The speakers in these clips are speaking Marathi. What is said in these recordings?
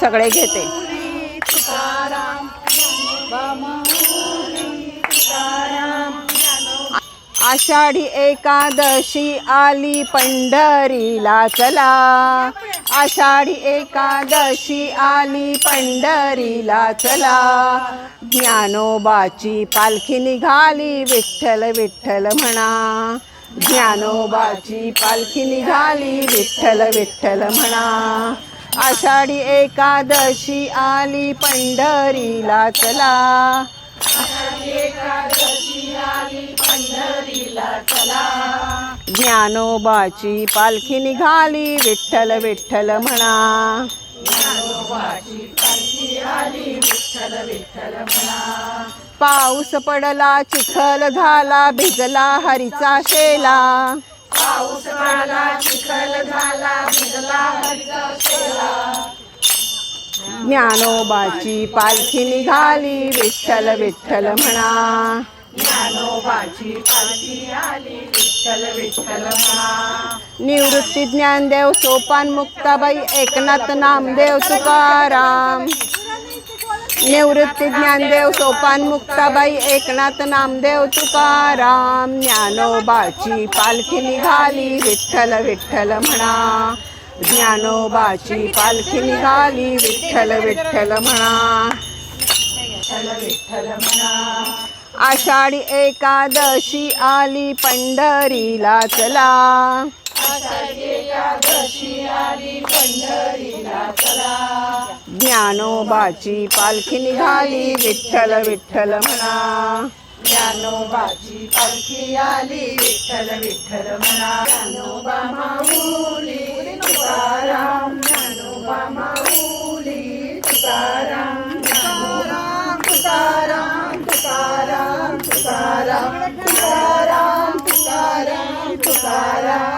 सगळे घेते. आषाढी एकादशी आली पंढरीला चला. आषाढी एकादशी आली पंढरीला चला. ज्ञानोबाची पालखी निघाली विठ्ठल विठ्ठल म्हणा. ज्ञानोबाची पालखी निघाली विठ्ठल विठ्ठल म्हणा. आषाढी एकादशी आली पंढरीला चला. ज्ञानोबाची पालखी निघाली विठ्ठल विठ्ठल म्हणा. पाऊस पडला चिखल झाला भिजला हरीचा शेला. पाऊस पडला चिखल झाला भिजला ज्ञानोबाची पालखी निघाली विठ्ठल विठ्ठल म्हणा. ज्ञानोबाची पालखी आली विठ्ठल विठ्ठल म्हणा. निवृत्ती ज्ञानदेव सोपान मुक्ताबाई एकनाथ नामदेव तुकाराम. निवृत्ती ज्ञानदेव सोपान मुक्ताबाई एकनाथ नामदेव तुकाराम ज्ञानोबाची पालखी निघाली विठ्ठल विठ्ठल म्हणा. ज्ञानोबाची पालखी निघाली विठ्ठल विठ्ठल म्हणा. आषाढी एकादशी आली पंढरीला चला. ज्ञानोबाची पालखी निघाली विठ्ठल विठ्ठल म्हणा. ज्ञानोबाची पालखी आली विठ्ठल विठ्ठल म्हणा. ज्ञानोबा माऊली तुकाराम. ज्ञानोबा माऊली तुकाराम. तुकाराम तुकाराम तुकाराम तुकाराम तुकाराम तुकाराम तुकाराम.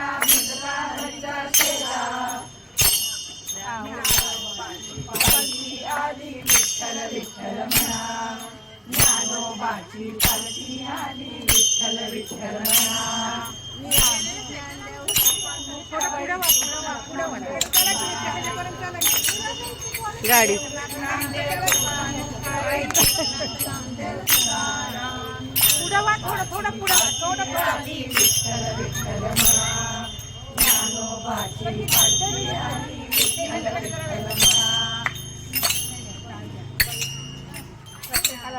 विठ्ठल विठ्ठल म्हणा ज्ञानोबाची पालखी आली विठ्ठल विठ्ठल म्हणा गाडी. पुढं वा थोडं थोडं विठ्ठल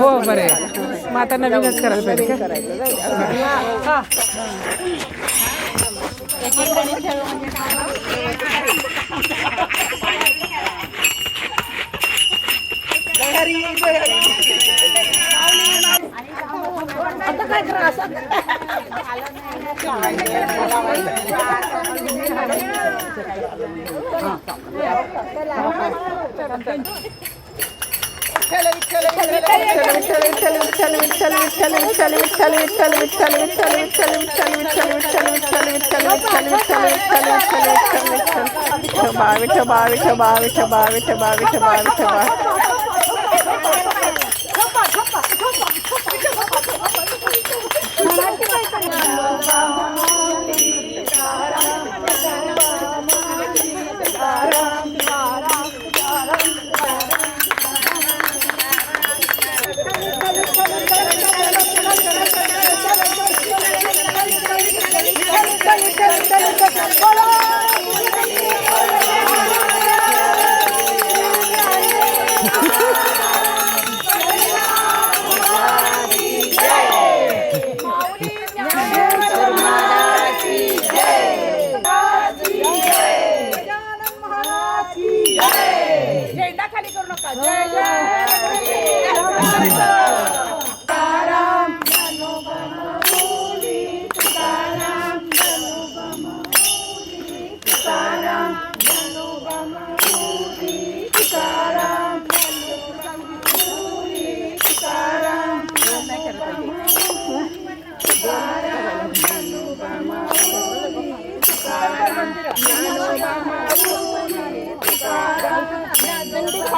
हो बरे मग आता नवीनच करायला पाहिजे का विठोबा विठोबा विठोबा विठोबा विठोबा विठोबा विठोबा unicornio cayó.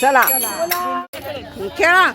咋了？你干啥？